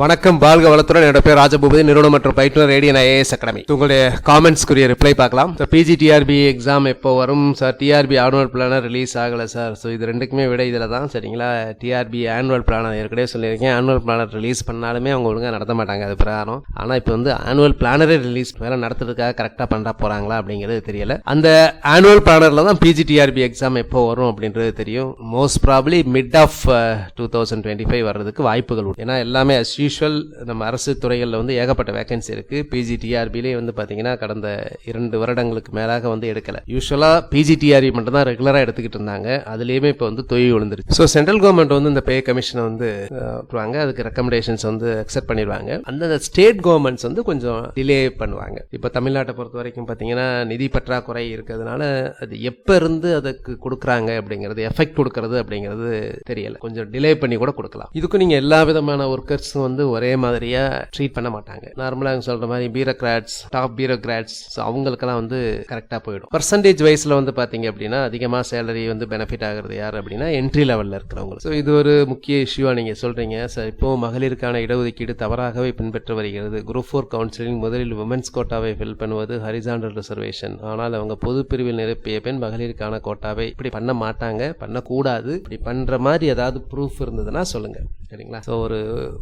வணக்கம் வாழ்க வளத்துடன். என்னோட பேர் ராஜபூபதி. நிறுவனம் மற்றும் பயிற்றுனர் ரேடியன் ஐஏஎஸ் அகாடமி. உங்களுடைய காமெண்ட்ஸ்க்குரிய ரிப்ளை பார்க்கலாம். ஸோ பிஜி டிஆர்பி எக்ஸாம் எப்போ வரும்? Sir TRB annual planner release ஆகலை சார் ஸோ இது ரெண்டுக்குமே விட இதில் தான் சரிங்களா? டிஆர்பி ஆனுவல் பிளானர் ஏற்கனவே சொல்லியிருக்கேன். ஆனுவல் பிளானர் ரிலீஸ் பண்ணாலுமே அவங்க ஒழுங்காக நடத்த மாட்டாங்க அது பிரகாரம். ஆனால் இப்போ வந்து ஆனுவல் பிளானரே ரிலீஸ் வேலை நடத்துறதுக்காக கரெக்டாக பண்ணுறா போகிறாங்களா அப்படிங்கிறது தெரியல. அந்த ஆனுவல் பிளானரில் தான் பிஜி டிஆர்பி எக்ஸாம் எப்போ வரும் அப்படின்றது தெரியும். Most probably mid of two thousand twenty five வர்றதுக்கு வாய்ப்புகள் உண்டு. ஏன்னா எல்லாமே அஸ்யூ யூஷுவல் நம்ம அரசு துறைகளில் வந்து ஏகப்பட்ட வேகன்சி இருக்குது பிஜி டிஆர்பிலே வந்து பார்த்தீங்கன்னா கடந்த இரண்டு வருடங்களுக்கு மேலாக வந்து எடுக்கலை. யூஸ்வலாக பிஜி டிஆர்பி மட்டும் தான் ரெகுலராக எடுத்துக்கிட்டு இருந்தாங்க. அதுலேயுமே இப்போ வந்து தொய்வு விழுந்துருச்சு. ஸோ சென்ட்ரல் கவர்மெண்ட் வந்து இந்த பே கமிஷனை வந்து அஹ், அதுக்கு ரெக்கமெண்டேஷன்ஸ் வந்து அக்செப்ட் பண்ணிடுவாங்க. அந்த ஸ்டேட் கவர்மெண்ட்ஸ் வந்து கொஞ்சம் டிலே பண்ணுவாங்க. இப்போ தமிழ்நாட்டை பொறுத்த வரைக்கும் பார்த்தீங்கன்னா நிதி பற்றாக்குறை இருக்கிறதுனால அது எப்போ இருந்து அதுக்கு கொடுக்குறாங்க அப்படிங்கிறது எஃபெக்ட் கொடுக்கறது அப்படிங்கிறது தெரியல. கொஞ்சம் டிலே பண்ணி கூட கொடுக்கலாம். இதுக்கும் நீங்கள் எல்லா விதமான ஒர்க்கர்ஸும் வந்து ஒரே மாதிரியா ட்ரீட் பண்ண மாட்டாங்க. நார்மலாக சொல்ற மாதிரி பியூரோக்ராட்ஸ் டாப் பியூரோக்ராட்ஸ் ஸோ அவங்களுக்கெல்லாம் வந்து கரெக்டாக போயிடும். பர்சன்டேஜ் வைஸில் வந்து பார்த்தீங்க அப்படின்னா அதிகமாக சேலரி வந்து பெனிஃபிட் ஆகுறது யார் அப்படின்னா என்ட்ரி லெவலில் இருக்கிறவங்க ஸோ இது ஒரு முக்கிய இஷ்யூவாக நீங்கள் சொல்கிறீங்க சார் இப்போ மகளிருக்கான இடஒதுக்கீடு தவறாகவே பின்பற்ற வருகிறது. குரூப் ஃபோர் கவுன்சிலிங் முதலில் உமன்ஸ் கோட்டாவை ஃபில் பண்ணுவது ஹரிசாண்டல் ரிசர்வேஷன் ஆனால் அவங்க பொது பிரிவில் நிரப்பிய பெண் மகளிருக்கான கோட்டாவை இப்படி பண்ண மாட்டாங்க. பண்ணக்கூடாது. இப்படி பண்ணுற மாதிரி ஏதாவது ப்ரூஃப் இருந்ததுன்னா சொல்லுங்கள் சரிங்களா? ஸோ ஒரு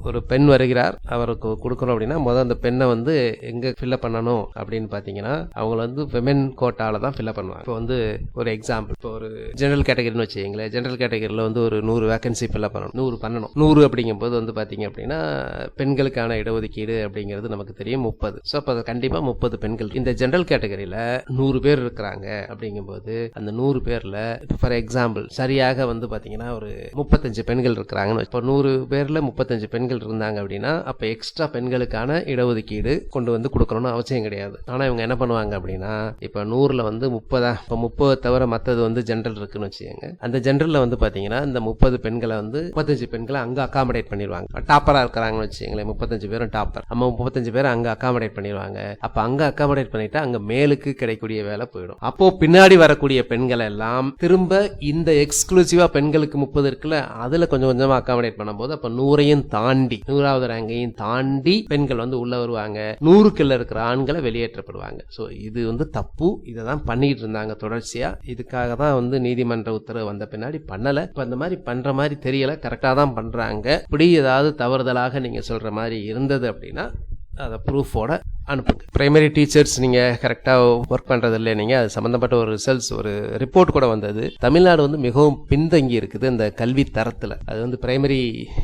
ஒரு பெண் வருகிறார். அவருக்கு கொடுக்கணும் அப்படின்னா முதல் அந்த பெண்ணை வந்து எங்கே ஃபில்லப் பண்ணணும் அப்படின்னு பார்த்தீங்கன்னா அவங்கள வந்து விமென் கோட்டால தான் ஃபில்அப் பண்ணுவாங்க. இப்போ வந்து ஒரு எக்ஸாம்பிள் இப்போ ஒரு ஜென்ரல் கேட்டகரின்னு வச்சுக்கீங்களேன். ஜென்ரல் கேட்டகரியில் வந்து ஒரு நூறு வேகன்சி ஃபில்லப் பண்ணணும். நூறு பண்ணணும். நூறு அப்படிங்கும்போது வந்து பார்த்தீங்க அப்படின்னா பெண்களுக்கான இடஒதுக்கீடு அப்படிங்கிறது நமக்கு தெரியும் முப்பது. ஸோ அப்போ கண்டிப்பாக முப்பது பெண்கள். இந்த ஜென்ரல் கேட்டகரியில் நூறு பேர் இருக்கிறாங்க அப்படிங்கும்போது அந்த நூறு பேரில் ஃபார் எக்ஸாம்பிள் சரியாக வந்து பார்த்தீங்கன்னா ஒரு முப்பத்தஞ்சு பெண்கள் இருக்கிறாங்கன்னு இப்போ நூறு பேரில் முப்பத்தஞ்சு பெண்கள் இருந்தாங்க அப்படின்னா அப்போ எக்ஸ்ட்ரா பெண்களுக்கான இடஒதுக்கீடு கொண்டு வந்து கொடுக்கணும்னு அவசியம் கிடையாது. ஆனால் இவங்க என்ன பண்ணுவாங்க அப்படின்னா இப்போ நூறில் வந்து முப்பதா இப்போ முப்பது தவிர மற்றது வந்து ஜென்ரல் இருக்குன்னு வச்சுக்கோங்க. அந்த ஜென்ரலில் வந்து பார்த்தீங்கன்னா இந்த முப்பது பெண்களை வந்து முப்பத்தஞ்சு பெண்களை அங்கே அகாமடேட் பண்ணிடுவாங்க. டாப்பராக இருக்கிறாங்கன்னு வச்சுக்கோங்களேன் முப்பத்தஞ்சு பேரும் டாப்பர் நம்ம முப்பத்தஞ்சு பேர் அங்கே அகாமடேட் பண்ணிடுவாங்க. அப்போ அங்கே அகாமடேட் பண்ணிட்டா அங்கே மேலுக்கு கிடைக்கக்கூடிய வேலை போயிடும். அப்போ பின்னாடி வரக்கூடிய பெண்கள் எல்லாம் திரும்ப இந்த எக்ஸ்க்ளூசிவாக பெண்களுக்கு முப்பது இருக்குல்ல அதில் கொஞ்சம் கொஞ்சமாக அகாமடேட் பண்ணும்போது அப்ப நூறையும் தாண்டி நூறாவது ரேங்கையும் தாண்டி பெண்கள் வந்து உள்ள வருவாங்க. நூறுக்குள்ள இருக்கிற ஆண்களை வெளியேற்றப்படுவாங்க. ஸோ இது வந்து தப்பு. இதை தான் பண்ணிட்டு இருந்தாங்க தொடர்ச்சியா. இதுக்காக தான் வந்து நீதிமன்ற உத்தரவு வந்த பின்னாடி பண்ணல. இப்ப இந்த மாதிரி பண்ற மாதிரி தெரியல. கரெக்டா தான் பண்றாங்க. இப்படி ஏதாவது தவறுதலாக நீங்க சொல்ற மாதிரி இருந்தது அப்படின்னா அதை ப்ரூஃபோட அனுப்புங்க. பிரைமரி டீச்சர்ஸ் நீங்கள் கரெக்டாக ஒர்க் பண்ணுறது இல்லை நீங்கள் அது சம்மந்தப்பட்ட ஒரு ரிசல்ட்ஸ் ஒரு ரிப்போர்ட் கூட வந்தது. தமிழ்நாடு வந்து மிகவும் பின்தங்கி இருக்குது அந்த கல்வி தரத்தில். அது வந்து பிரைமரி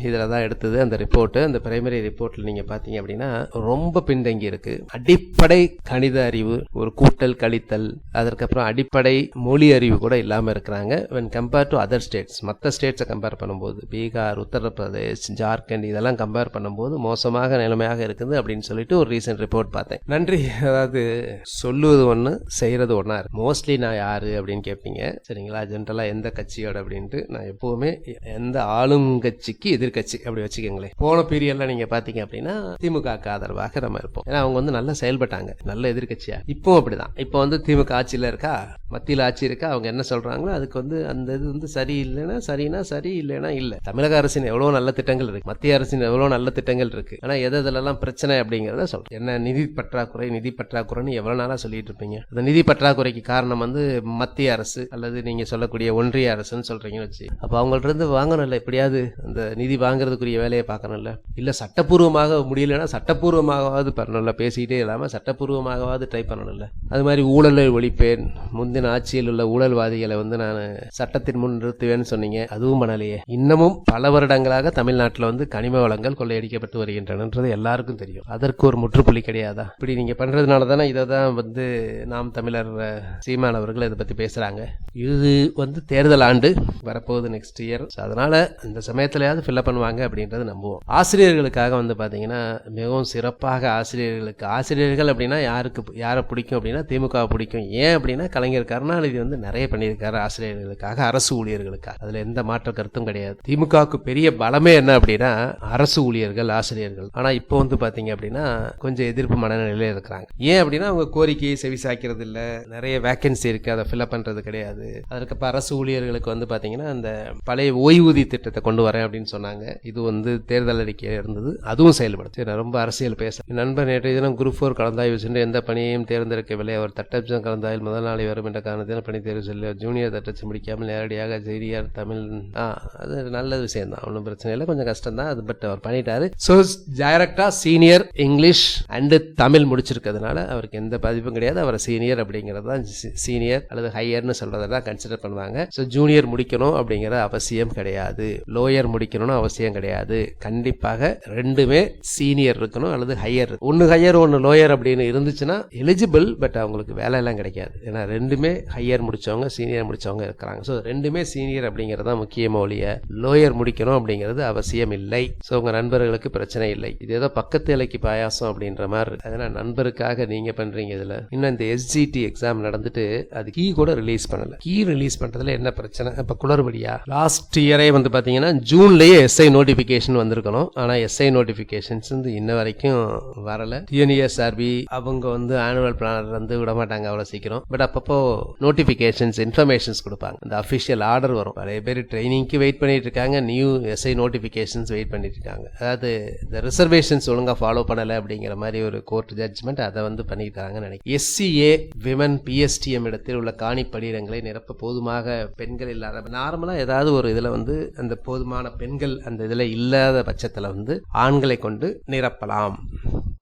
இதில் தான் எடுத்தது அந்த ரிப்போர்ட்டு அந்த பிரைமரி ரிப்போர்ட்டில் நீங்கள் பார்த்தீங்க அப்படின்னா ரொம்ப பின்தங்கி இருக்குது அடிப்படை கணித அறிவு ஒரு கூட்டல் கழித்தல் அதற்கப்புறம் அடிப்படை மொழி அறிவு கூட இல்லாமல் இருக்கிறாங்க. When compare to other states மற்ற ஸ்டேட்ஸை கம்பேர் பண்ணும்போது பீகார் உத்தரப்பிரதேஷ் ஜார்க்கண்ட் இதெல்லாம் கம்பேர் பண்ணும்போது மோசமாக நிலைமையாக இருக்குது அப்படின்னு சொல்லிட்டு ஒரு ரீசெண்ட் ரிப்போர்ட் பார்த்தேன். நன்றி. அதாவது சொல்லுவது ஒன்று செய்கிறது ஒன்றா இருக்கு. மோஸ்ட்லி நான் யாரு அப்படின்னு கேட்பீங்க சரிங்களா? ஜென்ரலாக எந்த கட்சியோட அப்படின்ட்டு நான் எப்பவுமே எந்த ஆளும் கட்சிக்கு எதிர்க்கட்சி. அப்படி வச்சுக்கோங்களேன். போன பீரியட்ல நீங்க பாத்தீங்க அப்படின்னா திமுகக்கு ஆதரவாக நம்ம இருப்போம். ஏன்னா அவங்க வந்து நல்லா செயல்பட்டாங்க. நல்ல எதிர்க்கட்சியா? இப்போ அப்படிதான். இப்போ வந்து திமுக ஆட்சியில இருக்கா? மத்தியில் ஆட்சி இருக்கா அவங்க என்ன சொல்கிறாங்களோ அதுக்கு வந்து அந்த இது வந்து சரி இல்லைன்னா சரினா சரி இல்லைன்னா இல்லை. தமிழக அரசின் எவ்வளோ நல்ல திட்டங்கள் இருக்குது மத்திய அரசின் எவ்வளோ நல்ல திட்டங்கள் இருக்குது ஆனால் எது இதிலெல்லாம் பிரச்சனை அப்படிங்கிறத சொல்கிறேன் என்ன நிதி பற்றாக்குறை நிதி பற்றாக்குறைன்னு எவ்வளோ நாளாக சொல்லிட்டு இருப்பீங்க? அந்த நிதி பற்றாக்குறைக்கு காரணம் வந்து மத்திய அரசு அல்லது நீங்கள் சொல்லக்கூடிய ஒன்றிய அரசுன்னு சொல்கிறீங்கன்னு வச்சு. அப்போ அவங்கள்ட்ட இருந்து வாங்கணும்ல எப்படியாவது அந்த நிதி வாங்குறதுக்குரிய வேலையை பார்க்கணும்ல. இல்லை சட்டப்பூர்வமாக முடியலன்னா சட்டப்பூர்வமாகவாவது பண்ணணும்ல. பேசிக்கிட்டே இல்லாமல் சட்டப்பூர்வமாகவாவது ட்ரை பண்ணணும்ல. அது மாதிரி ஊழலை ஒழிப்பேன் முந்தின ஆட்சியில் உள்ள ஊழல்வாதிகளை வந்து நான் சட்டத்தின் முன் நிறுத்துவேன்னு சொன்னீங்க. அதுவும் பண்ணலையே. இன்னமும் பல வருடங்களாக தமிழ்நாட்டில் வந்து கனிம வளங்கள் கொள்ளையடிக்கப்பட்டு வருகின்றனன்றது எல்லாருக்கும் தெரியும். அதற்கு ஒரு முற்றுப்புள்ளி கிடையாதா? இப்படி நீங்க பண்றதுனால தானே இதை தான் வந்து நாம் தமிழர் சீமான் அவர்கள் இதை பத்தி பேசுறாங்க. இது வந்து தேர்தல் ஆண்டு வரப்போகுது நெக்ஸ்ட் இயர் அதனால அந்த சமயத்திலயாவது ஃபில்லப் பண்ணுவாங்க அப்படின்றது நம்புவோம். ஆசிரியர்களுக்காக வந்து பாத்தீங்கன்னா மிகவும் சிறப்பாக ஆசிரியர்களுக்கு ஆசிரியர்கள் அப்படின்னா யாருக்கு யாரை பிடிக்கும் அப்படின்னா திமுக பிடிக்கும். ஏன் அப்படின்னா கலைஞருக்கு கருணாநிதி வந்து நிறைய பண்ணியிருக்காரு ஆசிரியர்களுக்காக அரசு ஊழியர்களுக்காக. அதுல எந்த மாற்ற கருத்தும் கிடையாது. திமுகவுக்கு பெரிய பலமே என்ன அப்படின்னா அரசு ஊழியர்கள் ஆசிரியர்கள். ஆனா இப்போ வந்து பாத்தீங்க அப்படின்னா கொஞ்சம் எதிர்ப்பு மனநிலையில் மனநிலையில இருக்கிறாங்க. ஏன் அப்படின்னா அவங்க கோரிக்கையை செவி சாய்க்கிறது இல்ல நிறைய வேகன்சி இருக்கு அதை ஃபில்அப் பண்றது கிடையாது. அதற்கு அரசு ஊழியர்களுக்கு வந்து பாத்தீங்கன்னா அந்த பழைய ஓய்வூதிய திட்டத்தை கொண்டு வரேன் அப்படின்னு சொன்னாங்க. இது வந்து தேர்தல் அறிக்கையில் இருந்தது. அதுவும் செயல்படுத்து நான் ரொம்ப அரசியல் பேச. நண்பர் நேற்றைய தினம் குரூப் ஃபோர் கலந்தாய்வு சென்று எந்த பணியையும் தேர்ந்தெடுக்கவில்லை. அவர் தட்டச்சம் கலந்தாயில் முதல் நாளை வரும் என்ற காரணத்தில் பணி தேர்வு செல்ல. ஜூனியர் தட்டச்சு முடிக்காமல் நேரடியாக செய்தியார் தமிழ் ஆ அது நல்ல விஷயம் தான் ஒன்றும் பிரச்சனை இல்லை. கொஞ்சம் கஷ்டம் தான் அது பட் அவர் பண்ணிட்டாரு. ஸோ டைரக்டா சீனியர் இங்கிலீஷ் அண்டு தமிழ் முடிச்சிருக்கிறதுனால அவருக்கு எந்த பாதிப்பும் கிடையாது. அவரை சீனியர் அப்படிங்கிறது தான் சீனியர் அல்லது ஹையர்னு சொல்றதை தான் கன்சிடர் பண்ணுவாங்க. ஸோ ஜூனியர் முடிக்கணும் அப்படிங்கிற அவசியம் கிடையாது. லோயர் முடிக்கணும்னு அவசியம் கிடையாது. கண்டிப்பாக ரெண்டுமே சீனியர் இருக்கணும் அல்லது ஹையர் ஒன்று ஹையர் ஒன்று லோயர் அப்படின்னு இருந்துச்சுன்னா எலிஜிபிள் பட் அவங்களுக்கு வேலையெல்லாம் கிடைக்காது. ஏன்னா ரெண்டுமே ஹையர் முடித்தவங்க சீனியர் முடிச்சவங்க இருக்கிறாங்க. ஸோ ரெண்டுமே சீனியர் அப்படிங்கிறது தான் முக்கியமாக ஒழிய லோயர் முடிக்கணும் அப்படிங்கிறது அவசியம் இல்லை. ஸோ உங்கள் நண்பர்களுக்கு பிரச்சனை இல்லை. இது ஏதோ பக்கத்து இலைக்கு பாயாசம் அப்படின்ற மாதிரி அதனால் நண்பருக்காக நீங்கள் பண்ணுறீங்க இதில். இன்னும் இந்த எஸ்ஜிடி எக்ஸாம் நடந்துட்டு அது கீ கூட ரிலீஸ் பண்ணலை. கீ ரிலீஸ் பண்ணுறதுல என்ன பிரச்சனை? இப்போ குளறுபடியா? லாஸ்ட் இயரே வந்து பார்த்தீங்கன்னா ஜூன்லேயே எஸ்ஐ நோட்டிஃபிகேஷன் வந்திருக்கணும். ஆனால் எஸ்ஐ நோட்டிஃபிகேஷன்ஸ் வந்து இன்ன வரைக்கும் வரலை. டிஎன்இஎஸ்ஆர்பி அவங்க வந்து ஆனுவல் பிளானர் வந்து விட மாட்டாங்க அவ்வளோ சீக்கிரம். பட் அப்பப்போ நோட்டிஃபிகேஷன்ஸ் இன்ஃபர்மேஷன்ஸ் கொடுப்பாங்க. இந்த அஃபிஷியல் ஆர்டர் வரும். நிறைய பேர் ட்ரைனிங்க்கு வெயிட் பண்ணிட்டு இருக்காங்க. நியூ எஸ்ஐ நோட்டிஃபிகேஷன்ஸ் வெயிட் பண்ணிட்டு இருக்காங்க. அதாவது இந்த ரிசர்வேஷன்ஸ் ஒழுங்காக ஃபாலோ பண்ணலை அப்படிங்கிற மாதிரி ஒரு கோர்ட் ஜட்ஜ்மெண்ட் அதை வந்து பண்ணிட்டாங்கன்னு நினைக்கிறேன். எஸ்சிஏ விமன் பிஎஸ்டிஎம் இடத்தில் உள்ள காணி பணியிடங்களை நிரப்ப போதுமாக பெண்கள் இல்லாத நார்மலாக ஏதாவது ஒரு இதில் வந்து அந்த போதுமான பெண்கள் அந்த இதில் இல்லாத பட்சத்தில் வந்து ஆண்களை கொண்டு நிரப்பலாம்.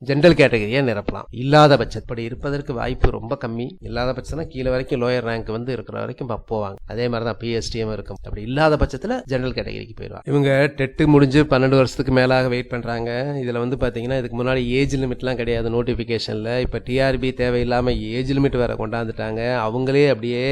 ஜென்ரல் கேட்டகரியாக நிரப்பலாம். இல்லாத பட்சப்படி இருப்பதற்கு வாய்ப்பு ரொம்ப கம்மி. இல்லாத பட்சம்னா கீழே வரைக்கும் லோயர் ரேங்க் வந்து இருக்கிற வரைக்கும் போவாங்க. அதே மாதிரி தான் பிஎஸ்டிஎம் இருக்கும். அப்படி இல்லாத பட்சத்தில் ஜென்ரல் கேட்டகரிக்கு போயிடுவாங்க. இவங்க டெட்டு முடிஞ்சு பன்னெண்டு வருஷத்துக்கு மேலாக வெயிட் பண்ணுறாங்க இதில் வந்து பார்த்தீங்கன்னா இதுக்கு முன்னாடி ஏஜ் லிமிட்லாம் கிடையாது நோட்டிஃபிகேஷனில் இப்போ டிஆர்பி தேவையில்லாம ஏஜ் லிமிட் வேற கொண்டாந்துட்டாங்க. அவங்களே அப்படியே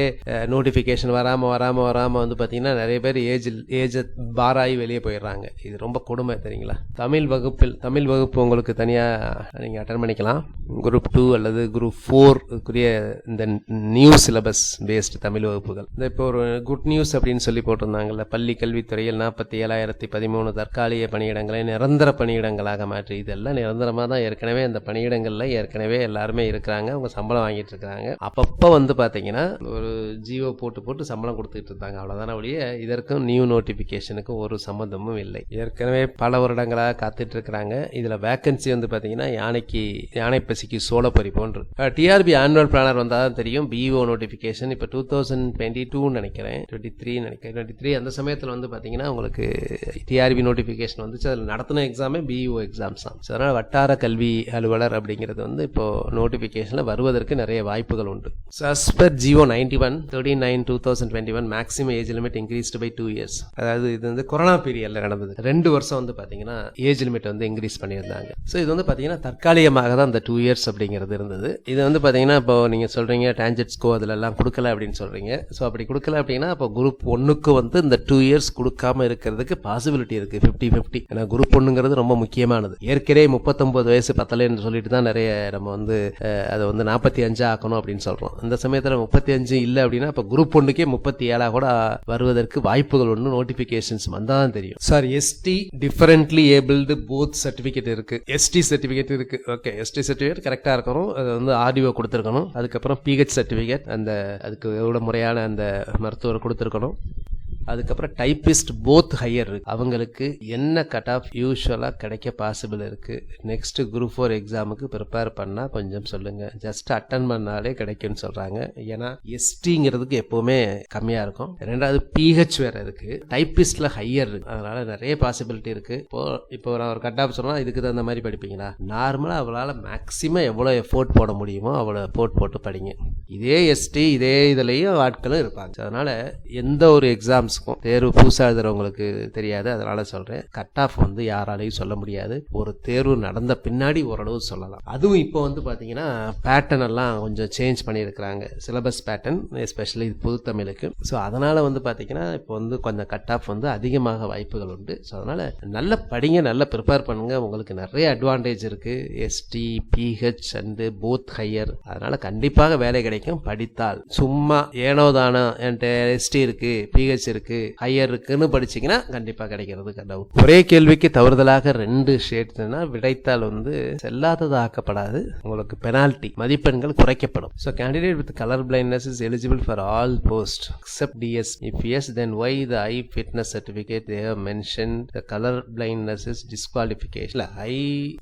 நோட்டிஃபிகேஷன் வராமல் வராமல் வராமல் வந்து பார்த்தீங்கன்னா நிறைய பேர் ஏஜ் ஏஜ் பாராகி வெளியே போயிடுறாங்க. இது ரொம்ப கொடுமை தெரியுங்களா? தமிழ் வகுப்பில் தமிழ் வகுப்பு உங்களுக்கு தனியாக நீங்கள் அட்டன் பண்ணிக்கலாம். குரூப் டூ அல்லது குரூப் ஃபோருக்குரிய இந்த நியூ சிலபஸ் பேஸ்டு தமிழ் வகுப்புகள். இந்த இப்போ ஒரு குட் நியூஸ் அப்படின்னு சொல்லி போட்டிருந்தாங்கல்ல பள்ளி கல்வித்துறையில் நாற்பத்தி ஏழாயிரத்தி பதிமூணு தற்காலிக பணியிடங்களை நிரந்தர பணியிடங்களாக மாற்றி. இதெல்லாம் நிரந்தரமாக தான் ஏற்கனவே அந்த பணியிடங்களில் ஏற்கனவே எல்லாருமே இருக்கிறாங்க அவங்க சம்பளம் வாங்கிட்டு இருக்காங்க அப்பப்போ வந்து பார்த்தீங்கன்னா ஒரு ஜியோ போட்டு போட்டு சம்பளம் கொடுத்துட்டு இருந்தாங்க. அவ்வளோதான ஒழிய இதற்கும் நியூ நோட்டிஃபிகேஷனுக்கும் ஒரு சம்மந்தமும் இல்லை. ஏற்கனவே பல வருடங்களாக காத்துட்டு இருக்கிறாங்க. இதில் வேக்கன்சி வந்து பார்த்தீங்கன்னா யானைக்கு யானை பசிக்கு சோளப்பறி போன்று டிஆர்பி ஆனுவல் பிளானர் வந்தால் தான் தெரியும். பிஇஓ நோட்டிஃபிகேஷன் இப்போ டூ தௌசண்ட் டுவெண்ட்டி டூன்னு நினைக்கிறேன். டுவெண்ட்டி த்ரீ நினைக்கிறேன். டுவெண்ட்டி த்ரீ அந்த சமயத்தில் வந்து பார்த்தீங்கன்னா உங்களுக்கு டிஆர்பி நோட்டிஃபிகேஷன் வந்துச்சு. அதில் நடத்தின எக்ஸாமே பிஇஓ எக்ஸாம்ஸ் தான். அதனால் வட்டார கல்வி அலுவலர் அப்படிங்கிறது வந்து இப்போ நோட்டிஃபிகேஷனில் வருவதற்கு நிறைய வாய்ப்புகள் உண்டு. As per GO ninety one thirty nine two thousand twenty one maximum age limit increased by two years அதாவது இது வந்து கொரோனா பீரியடில் நடந்தது. ரெண்டு வருஷம் வந்து பார்த்தீங்கன்னா ஏஜ் லிமிட் வந்து இன்க்ரீஸ் பண்ணியிருந்தாங்க. ஸோ இது வந்து பார்த்தீங்கன்னா தற்காலிகமாக தான் அந்த டூ இயர்ஸ் அப்படிங்கிறது இருந்தது. இது வந்து பார்த்தீங்கன்னா இப்போ நீங்கள் சொல்கிறீங்க டான்ஜெட்ஸ்கோ அதிலெல்லாம் கொடுக்கல அப்படின்னு சொல்கிறீங்க ஸோ அப்படி கொடுக்கல அப்படின்னா இப்போ குரூப் ஒன்றுக்கு வந்து இந்த டூ இயர்ஸ் கொடுக்காம இருக்கிறதுக்கு பாசிபிலிட்டி இருக்குது ஃபிஃப்டி ஃபிஃப்டி ஏன்னா குரூப் ஒன்றுங்கிறது ரொம்ப முக்கியமானது. ஏற்கனவே முப்பத்தொம்பது வயசு பத்தலைன்னு சொல்லிட்டு தான் நிறைய நம்ம வந்து அதை வந்து நாற்பத்தி அஞ்சா ஆக்கணும் அப்படின்னு சொல்கிறோம் இந்த சமயத்தில் முப்பத்தி அஞ்சு இல்லை அப்படின்னா இப்போ குரூப் ஒன்றுக்கே முப்பத்தி ஏழாக கூட வருவதற்கு வாய்ப்புகள் ஒன்று நோட்டிஃபிகேஷன்ஸ் வந்தால் தான் தெரியும். Sir ST differently abled both certificate இருக்குது எஸ்டி சர்டிஃபிகேட் இருக்குது ஓகே எஸ்டி சர்டிஃபிகேட் கரெக்டாக இருக்கணும். அது வந்து ஆர்டிஓ கொடுத்துருக்கணும். அதுக்கப்புறம் பிஹெச் சர்டிஃபிகேட் அந்த அதுக்கு எவ்வளோ முறையான அந்த மருத்துவர் கொடுத்துருக்கணும். அதுக்கப்புறம் டைப்பிஸ்ட் போத் ஹையர் இருக்கு. அவங்களுக்கு என்ன கட் ஆஃப் யூஸ்வலாக கிடைக்க பாசிபிள் இருக்கு? நெக்ஸ்ட் குரூப் ஃபோர் எக்ஸாமுக்கு ப்ரிப்பேர் பண்ணால் கொஞ்சம் சொல்லுங்க. ஜஸ்ட் அட்டன் பண்ணாலே கிடைக்கும்னு சொல்றாங்க. ஏன்னா எஸ்டிங்கிறதுக்கு எப்பவுமே கம்மியாக இருக்கும். ரெண்டாவது பிஹெச் வேற இருக்கு. டைப்பிஸ்ட்ல ஹையர் இருக்கு. அதனால நிறைய பாசிபிலிட்டி இருக்கு. இப்போ இப்போ நான் ஒரு கட் ஆஃப் சொன்னா இதுக்கு தகுந்த மாதிரி படிப்பீங்களா? நார்மலா அவளால் மேக்ஸிமம் எவ்வளோ எஃபோர்ட் போட முடியுமோ அவ்வளோ எஃபோர்ட் போட்டு படிங்க. இதே எஸ்டி இதே இதுலேயும் ஆட்களும் இருப்பாங்க. அதனால எந்த ஒரு எக்ஸாம்ஸுக்கும் தேர்வு புதுசாக எழுதுறவங்களுக்கு தெரியாது அதனால சொல்றேன். கட் ஆஃப் வந்து யாராலையும் சொல்ல முடியாது. ஒரு தேர்வு நடந்த பின்னாடி ஓரளவு சொல்லலாம். அதுவும் இப்போ வந்து பார்த்தீங்கன்னா பேட்டர்ன் எல்லாம் கொஞ்சம் சேஞ்ச் பண்ணியிருக்கிறாங்க. சிலபஸ் பேட்டர்ன் எஸ்பெஷலி புது தமிழுக்கு. ஸோ அதனால வந்து பார்த்தீங்கன்னா இப்போ வந்து கொஞ்சம் கட் ஆஃப் வந்து அதிகமாக வாய்ப்புகள் உண்டு. ஸோ அதனால நல்ல படிங்க நல்லா ப்ரிப்பேர் பண்ணுங்க. உங்களுக்கு நிறைய அட்வான்டேஜ் இருக்கு. ST PH and both higher அதனால கண்டிப்பாக வேலை கிடைக்கும். படித்தால். சும்மா ஏனோதானோ என்கிட்ட எஸ்டி இருக்கு பிஹெச் இருக்கு இருக்கு ஹையர் இருக்குன்னு படிச்சீங்கன்னா கண்டிப்பா கிடைக்கிறது டவுட் ஒரே கேள்விக்கு தவறுதலாக ரெண்டு ஷேட்னா விடைத்தால் வந்து செல்லாதது ஆக்கப்படாது. உங்களுக்கு பெனால்டி மதிப்பெண்கள் குறைக்கப்படும். So candidate with colour blindness is eligible for all post except DS if yes then why the eye fitness certificate they have mention the colour blindness is disqualification eye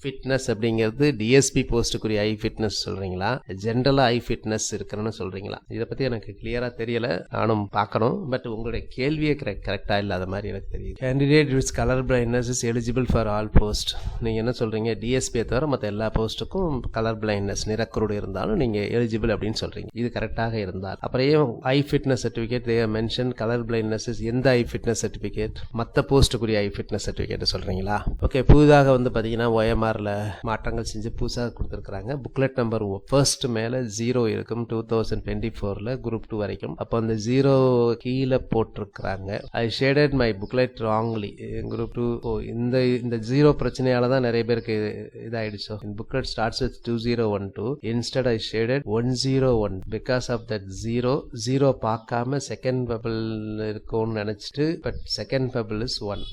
fitness அப்படிங்கிறது DSP போஸ்ட்டுக்குரிய eye fitness சொல்றீங்களா? ஜென்ரலாக ஐ fitness இருக்கிறன்னு சொல்றீங்களா? இதை பற்றி எனக்கு கிளியராக தெரியல. நானும் பார்க்கணும். பட் உங்களுடைய கேள்வியே கரெக்டாக இல்லாத மாதிரி எனக்கு தெரியுது. Candidate with colour blindness is eligible for all post நீங்கள் என்ன சொல்கிறீங்க டிஎஸ்பியை தவிர மற்ற எல்லா போஸ்ட்டுக்கும் கலர் பிளைண்ட்னஸ் நிறக்குருடு இருந்தாலும் நீங்கள் எலிஜிபிள் அப்படின்னு சொல்கிறீங்க இது கரெக்டாக இருந்தால். அப்புறம் eye fitness certificate mention colour blindness எந்த ஐ ஃபிட்னஸ் சர்டிஃபிகேட் மற்ற போஸ்ட்டுக்குரிய ஐ ஃபிட்னஸ் சர்டிஃபிகேட் சொல்கிறீங்களா ஓகே புதிதாக வந்து பார்த்தீங்கன்னா ஒயம்ஆரில் மாற்றங்கள் செஞ்சு புதுசாக கொடுத்துருக்குறாங்க. புக்லெட் நம்பர் ஃபர்ஸ்ட் மேலே ஜீரோ இருக்கும். டூ தௌசண்ட் டுவெண்ட்டி ஃபோரில் குரூப் டூ வரைக்கும். அப்போ அந்த ஜீரோ கீழே போட்டிருக்கிறாங்க I shaded my booklet wrongly group two ஓ இந்த இந்த ஜீரோ பிரச்சனையால தான் நிறைய பேருக்கு இதாயிடுச்சோ. இந்த booklet starts with two zero one two instead I shaded one zero one because of that zero zero பார்க்காம செகண்ட் பபிள் இருக்கும்னு நினச்சிட்டு but second bubble is one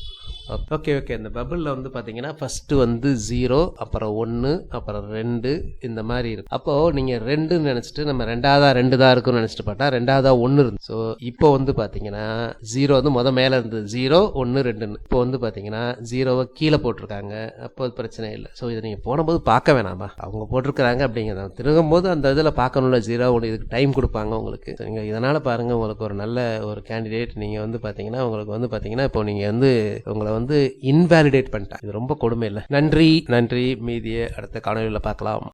okay okay இந்த பபிளில் வந்து பார்த்தீங்கன்னா ஃபஸ்ட்டு வந்து ஜீரோ அப்புறம் ஒன்று அப்புறம் ரெண்டு இந்த மாதிரி இருக்கும் அப்போது நீங்கள் ரெண்டுன்னு நினச்சிட்டு நம்ம ரெண்டாவதாக ரெண்டு தான் இருக்கும்னு நினச்சிட்டு பார்த்தா ரெண்டாவதாக ஒன்று இருந்து ஸோ இப்போ வந்து பார்த்தீங்கன்னா ஜீரோ வந்து மொதல் மேலே இருந்தது. ஜீரோ ஒன்று ரெண்டுன்னு. இப்போ வந்து பார்த்தீங்கன்னா ஜீரோவை கீழே போட்டிருக்காங்க. அப்போ பிரச்சனை இல்லை. ஸோ இதை நீங்கள் போனபோது பார்க்க வேணாமா? அவங்க போட்டிருக்கிறாங்க அப்படிங்கிறத. திரும்பும்போது அந்த இதில் பார்க்கணும்ல ஜீரோ ஒன்று இதுக்கு டைம் கொடுப்பாங்க உங்களுக்கு. நீங்கள் இதனால் பாருங்கள் உங்களுக்கு ஒரு நல்ல ஒரு கேண்டிடேட் நீங்கள் வந்து பார்த்தீங்கன்னா உங்களுக்கு வந்து பார்த்தீங்கன்னா இப்போ நீங்கள் வந்து உங்களை வந்து இன்வேலிடேட் பண்ணிட்டேன் இது ரொம்ப கொடுமை இல்லை நன்றி நன்றி. மீதியை அடுத்த காணொலியில் பார்க்கலாம்.